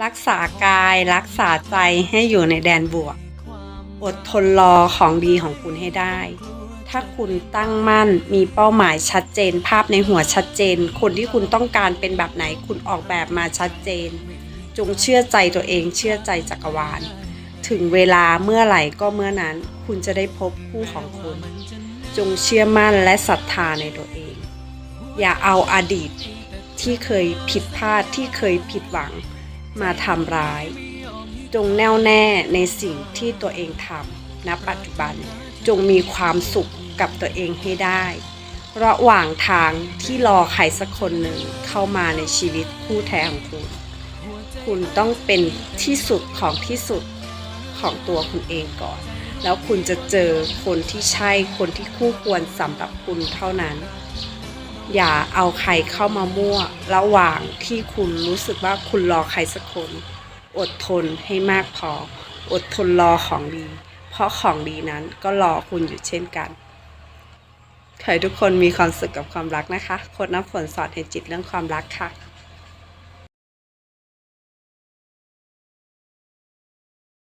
รักษากายรักษาใจให้อยู่ในแดนบวก อดทนรอของดีของคุณให้ได้ ถ้าคุณตั้งมั่นมีเป้าหมายชัดเจน ภาพในหัวชัดเจน คนที่คุณต้องการเป็นแบบไหนคุณออกแบบมาชัดเจน จงเชื่อใจตัวเองเชื่อใจจักรวาล ถึงเวลาเมื่อไหร่ก็เมื่อนั้น คุณจะได้พบคู่ของคุณ จงเชื่อมั่นและศรัทธาในตัวเอง อย่าเอาอาดีตที่เคยผิดพลาดที่เคยผิดหวัง มาทำร้าย จงแน่วแน่ในสิ่งที่ตัวเองทำณปัจจุบันจงมีความสุขกับตัวเองให้ได้ ระหว่างทางที่รอใครสักคนหนึ่งเข้ามาในชีวิตคู่แท้ของคุณ คุณต้องเป็นที่สุดของที่สุดของตัวคุณเองก่อน แล้วคุณจะเจอคนที่ใช่คนที่คู่ควรสำหรับคุณเท่านั้น อย่าเอาใครเข้ามามั่ว ระหว่างที่คุณรู้สึกว่าคุณรอใครสักคน อดทนให้มากพอ อดทนรอของดี เพราะของดีนั้นก็รอคุณอยู่เช่นกันขอให้ทุกคนมีความสุขกับความรักนะคะโคดน้ำฝนสอนเห็นจิตเรื่องความรักค่ะ